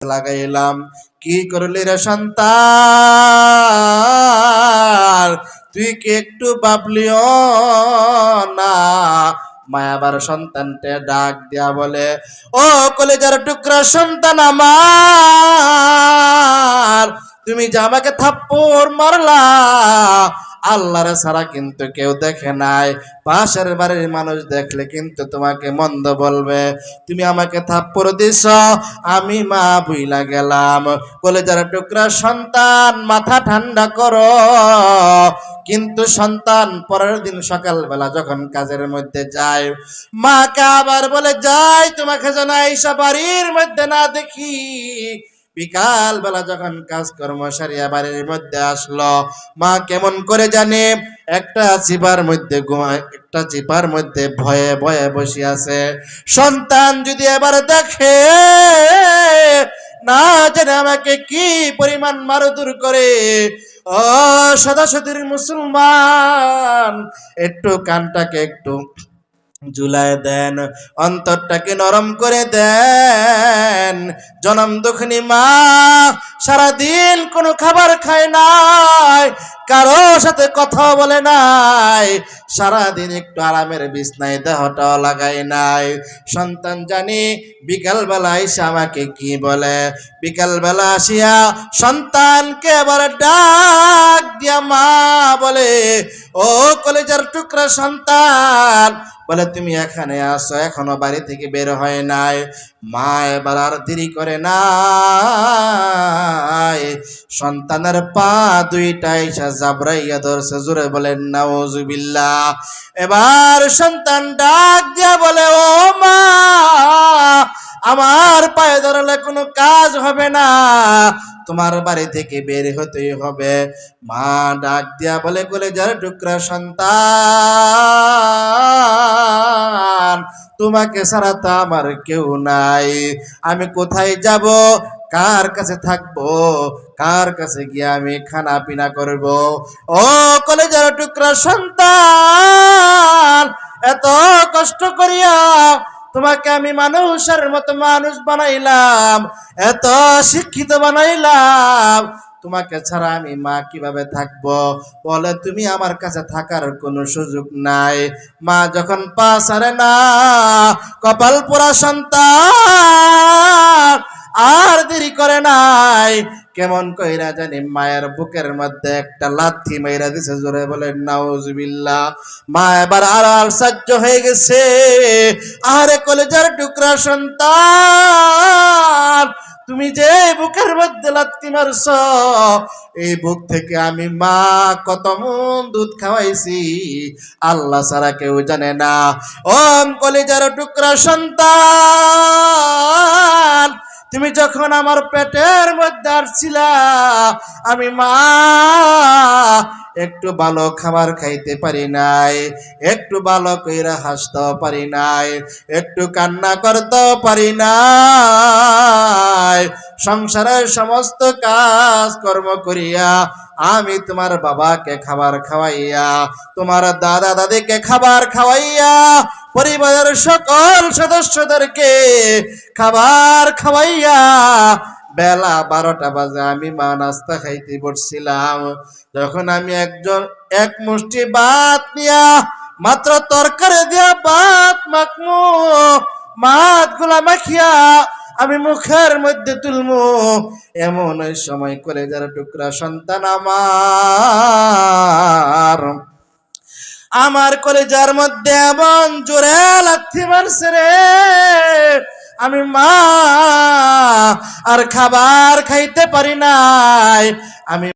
লাগাইলাম। কি করলি রে সন্তান? তুই কি একটু বাবলিও না? মায়াবার সন্তানকে ডাক দিয়া বলে, ও কলেজার টুকরা সন্তান আমার। তুমি যে আমাকে থাপ্পড় মারলা, আল্লাহর ছাড়া কিন্তু কেউ দেখে নাই। পাশের বাড়ির মানুষ দেখলে কিন্তু তোমাকে মন্দ বলবে, তুমি আমাকে থাপ্পড় দিছ, আমি মা বুইলা গেলাম। কলেজার টুকরা সন্তান, মাথা ঠান্ডা করো। কিন্তু সন্তান পরের দিন সকালবেলা যখন কাজের মধ্যে যায়, মাকে আবার বলে, যাই তোমাকে যেন আইসা বাড়ির মধ্যে না দেখি। বিকাল বেলা যখন কাজকর্ম সারিয়া বাড়ির মধ্যে আসলো, মা কেমন করে জানে? একটা চিপার মধ্যে ঘুমায়, একটা চিপার মধ্যে ভয়ে ভয়ে বসে আছে। সন্তান যদি এবার দেখে, না জানে আমাকে কি পরিমাণ মারুদুর করে। ও সদাসতির মুসলমান, একটু কানটাকে একটু জুলায় দেন অন্তরটাকে নরম করে দেন। জনম দুঃখনি মা সারাদিন কোনো খাবার খায় নাই, কারও সাথে কথা বলে নাই, সারাদিন একটু আরামের বিছনায় দেহটাও লাগায় নাই। সন্তান জানি, বিকালবেলা এসে আমাকে কি বলে? বিকালবেলা আসিয়া সন্তানকে আবার ডাক দিয়া মা বলে, ও কলেজার টুকরা সন্তান। বলে, তুমি এখানে আসো, এখনও বাড়ি থেকে বের হয় নাই। মা এবার আর দেরি করে নাই সন্তানের পা দুইটাই জাবরাইয়া ধরছে জোরে বলেন নাউজুবিল্লাহ। এবার সন্তান ডাক দিয়া বলে, ও মা, আমার পায়ে ধরলে কোনো কাজ হবে না। তোমার বাড়ি থেকে বের হতেই হবে। মা ডাক দিয়া বলে বলে যার টুকরা সন্তান, তোমাকে সারা তো আমার কেউ নাই। আমি কোথায় যাব? কার কাছে থাকব? কার কাছে গিয়ে আমি খানা পিনা করব? ও কলেজার টুকরা সন্তান, এত কষ্ট করিয়া তোমাকে আমি মানুষের মতো মানুষ বানাইলাম, এত শিক্ষিত বানাইলাম। তোমাকে ছাড়া আমি মা কীভাবে থাকব? বলে, তুমি আমার কাছে থাকার কোনো সুযোগ নাই। মা যখন পা সারে না, কপাল পোড়া সন্তান আর দেরি করে নাই। কেমন কইরা জানি মায়ের বুকের মধ্যে একটা লাথি মাইরা দিছে, জোরে বলেন, নাউজুবিল্লাহ, মা এবার আর আর সহ্য হয়ে গেছে। আরে কলেজার টুকরা সন্তান, তুমি যে বুকের মধ্যে লাত্তি মারছ, এই বুক থেকে আমি মা কত মন দুধ খাওয়াইছি। আল্লাহ সারা কেউ জানে না। ওম কলেজার টুকরা সন্তান তুমি যখন আমার পেটের মধ্যে আসছিলা, আমি মা, একটু ভালো খাবার খাইতে পারি নাই, একটু ভালো কইরা হাসতেও পারি নাই, একটু কান্না করতেও পারি নাই। সংসারের সমস্ত কাজ কর্ম করিয়া আমি তোমার বাবাকে খাবার খাওয়াইয়া, তোমার দাদা দাদিকে খাবার খাওয়াইয়া পরিবারের সকল সদস্যদেরকে খাবার খাওয়াইয়া বেলা বারোটা বাজে, আমি মা নাস্তা খাইতে বসছিলাম। যখন আমি একজন, এক মুষ্টি ভাত নিয়া মাত্র তরকারি দিয়া ভাত মাখমু মাতগুলা মাখিয়া আমি মুখের মধ্যে তুলমু। এমন সময় করে যারা টুকরা সন্তান আমার। আমার কলেজার মধ্যে এমন জোরে লাথি মারছে রে। আমি মা, আর খাবার খাইতে পারি নাই। আমি